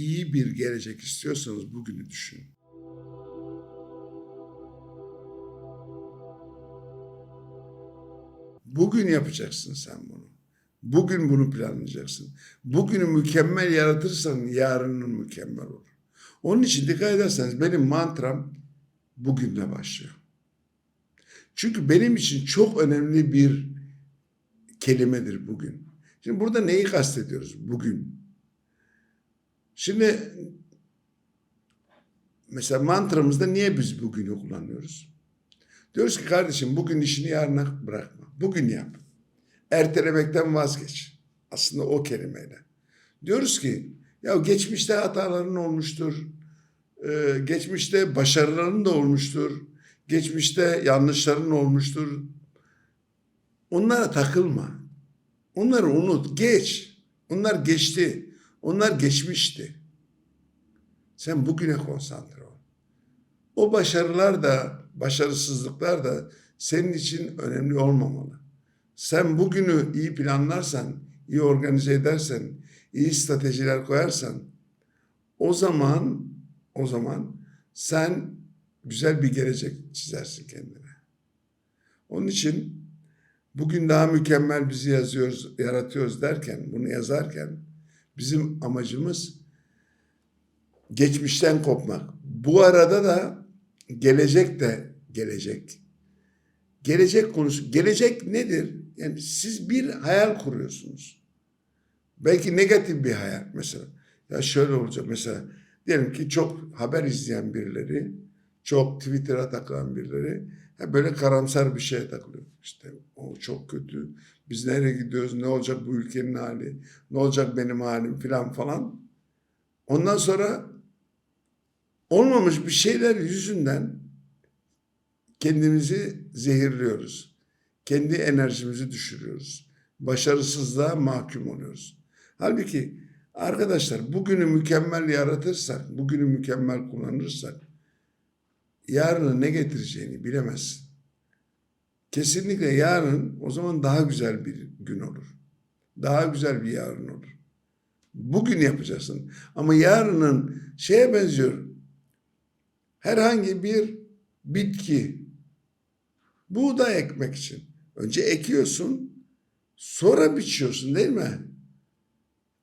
iyi bir gelecek istiyorsanız bugünü düşünün. Bugün yapacaksın sen bunu. Bugün bunu planlayacaksın. Bugünü mükemmel yaratırsan yarının mükemmel olur. Onun için dikkat ederseniz benim mantram bugünle başlıyor. Çünkü benim için çok önemli bir kelimedir bugün. Şimdi burada neyi kastediyoruz bugün? Şimdi mesela mantramızda niye biz bugünü kullanıyoruz? Diyoruz ki kardeşim bugün işini yarına bırakma. Bugün yap. Ertelemekten vazgeç. Aslında o kelimeyle. Diyoruz ki ya geçmişte hataların olmuştur. Ee, geçmişte başarıların da olmuştur. Geçmişte yanlışların olmuştur. Onlara takılma. Onları unut. Geç. Onlar geçti. Onlar geçmişti. Sen bugüne konsantre ol. O başarılar da, başarısızlıklar da senin için önemli olmamalı. Sen bugünü iyi planlarsan, iyi organize edersen, iyi stratejiler koyarsan o zaman o zaman sen güzel bir gelecek çizersin kendine. Onun için bugün daha mükemmel bizi yazıyoruz, yaratıyoruz derken, bunu yazarken bizim amacımız geçmişten kopmak. Bu arada da gelecek de gelecek. Gelecek konusu. Gelecek nedir? Yani siz bir hayal kuruyorsunuz. Belki negatif bir hayal mesela. Ya şöyle olacak mesela. Diyelim ki çok haber izleyen birileri, çok Twitter'a takılan birileri böyle karamsar bir şeye takılıyor. İşte o çok kötü. Biz nereye gidiyoruz? Ne olacak bu ülkenin hali? Ne olacak benim halim filan falan. Ondan sonra olmamış bir şeyler yüzünden kendimizi zehirliyoruz. Kendi enerjimizi düşürüyoruz. Başarısızlığa mahkum oluyoruz. Halbuki arkadaşlar bugünü mükemmel yaratırsak, bugünü mükemmel kullanırsak yarını ne getireceğini bilemezsin. Kesinlikle yarın o zaman daha güzel bir gün olur. Daha güzel bir yarın olur. Bugün yapacaksın. Ama yarının şeye benziyor. Herhangi bir bitki buğday ekmek için. Önce ekiyorsun, sonra biçiyorsun değil mi?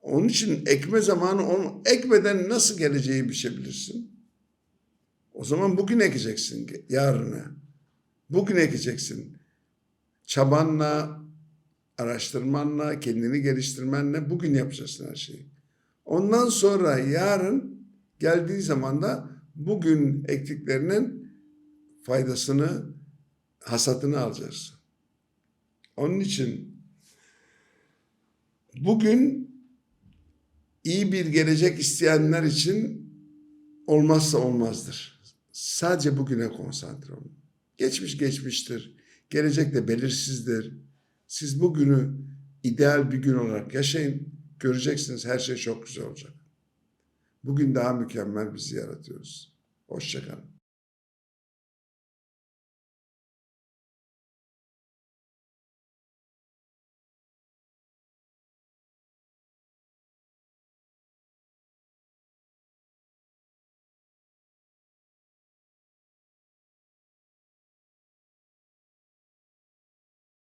Onun için ekme zamanı onu ekmeden nasıl geleceği biçebilirsin? O zaman bugün ekeceksin yarını. Bugün ekeceksin. Çabanla, araştırmanla, kendini geliştirmenle bugün yapacaksın her şeyi. Ondan sonra yarın geldiği zaman da bugün ektiklerinin faydasını, hasatını alacaksın. Onun için bugün iyi bir gelecek isteyenler için olmazsa olmazdır. Sadece bugüne konsantre olun. Geçmiş geçmiştir. Gelecek de belirsizdir. Siz bugünü ideal bir gün olarak yaşayın. Göreceksiniz her şey çok güzel olacak. Bugün daha mükemmel bizi yaratıyoruz. Hoşçakalın.